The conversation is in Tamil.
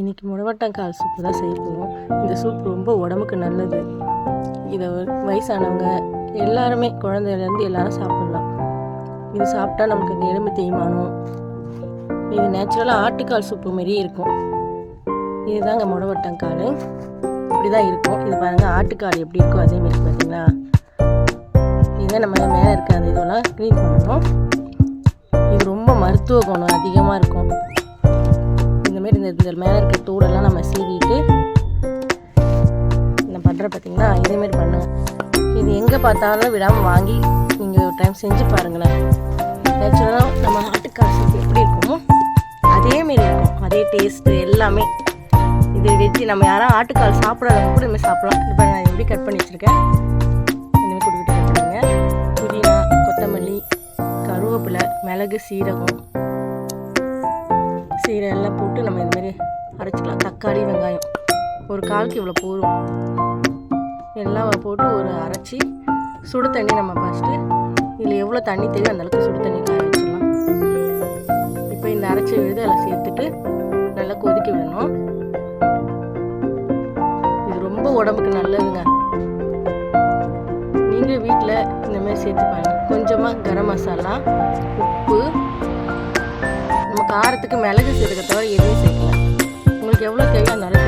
இன்றைக்கி முடவட்டங்கால் சூப்பு தான் செய்ய போகிறோம் இந்த சூப் ரொம்ப உடம்புக்கு நல்லது. இதை வயசானவங்க எல்லாருமே குழந்தையிலேருந்து எல்லாரும் சாப்பிட்லாம். இது சாப்பிட்டா நமக்கு எலும்பு தேய்மானம். இது நேச்சுரலாக ஆட்டுக்கால் சூப்பு மாரியே இருக்கும். இதுதாங்க முடவட்டங்கால். இப்படி தான் இருக்கும். இது பாருங்கள் ஆட்டுக்கால் எப்படி இருக்கும் அதே மாதிரி பார்த்தீங்களா இதுதான் நம்ம மேலே இருக்க அந்த இதெல்லாம் க்ளீன் பண்ணணும். இது ரொம்ப மருத்துவ குணம் அதிகமாக இருக்கும். இந்த மாதிரி இந்த இந்த மேலே இருக்க தூளெல்லாம் நம்ம சீவிட்டு நான் பண்ணுறேன் பார்த்தீங்கன்னா இதேமாரி பண்ணுங்க இது எங்கே பார்த்தாலும் விடாமல் வாங்கி நீங்கள் ஒரு டைம் செஞ்சு பாருங்களேன். நேச்சுரலாக நம்ம ஆட்டுக்கால் எப்படி இருக்குமோ அதேமாரி இருக்கும். அதே டேஸ்ட்டு எல்லாமே. இது வச்சு நம்ம யாரும் ஆட்டுக்கால் சாப்பிடாதவங்க கூட இதுமாதிரி சாப்பிடலாம். இப்போ நான் எப்படி கட் பண்ணி வச்சுருக்கேன். இனிமேல் கொடுக்கிட்டு கட் பண்ணுங்க புதினா கொத்தமல்லி கருவேப்பிலை மிளகு சீரகம் சீரை எல்லாம் போட்டு நம்ம இதுமாரி அரைச்சிக்கலாம். தக்காளி வெங்காயம். ஒரு காலுக்கு இவ்வளோ போதும். எல்லாம் போட்டு ஒரு அரைச்சி சுடு தண்ணி நம்ம ஃபஸ்ட்டு இதில் எவ்வளோ தண்ணி தெரியும் அந்தளவுக்கு சுடு தண்ணி காய வச்சிடலாம். இப்போ இந்த அரைச்சி விழுது அதில் சேர்த்துட்டு நல்லா கொதிக்க விடணும். இது ரொம்ப உடம்புக்கு நல்லதுங்க. நீங்கள் வீட்டில் இந்தமாதிரி சேர்த்து பாருங்கள் கொஞ்சமாக கரம் மசாலா உப்பு நம்ம காரத்துக்கு மிளகு சேர்த்துக்க தவிர எதுவும் சேர்க்கல. உங்களுக்கு எவ்வளோ தேவையோ அந்த அளவுக்கு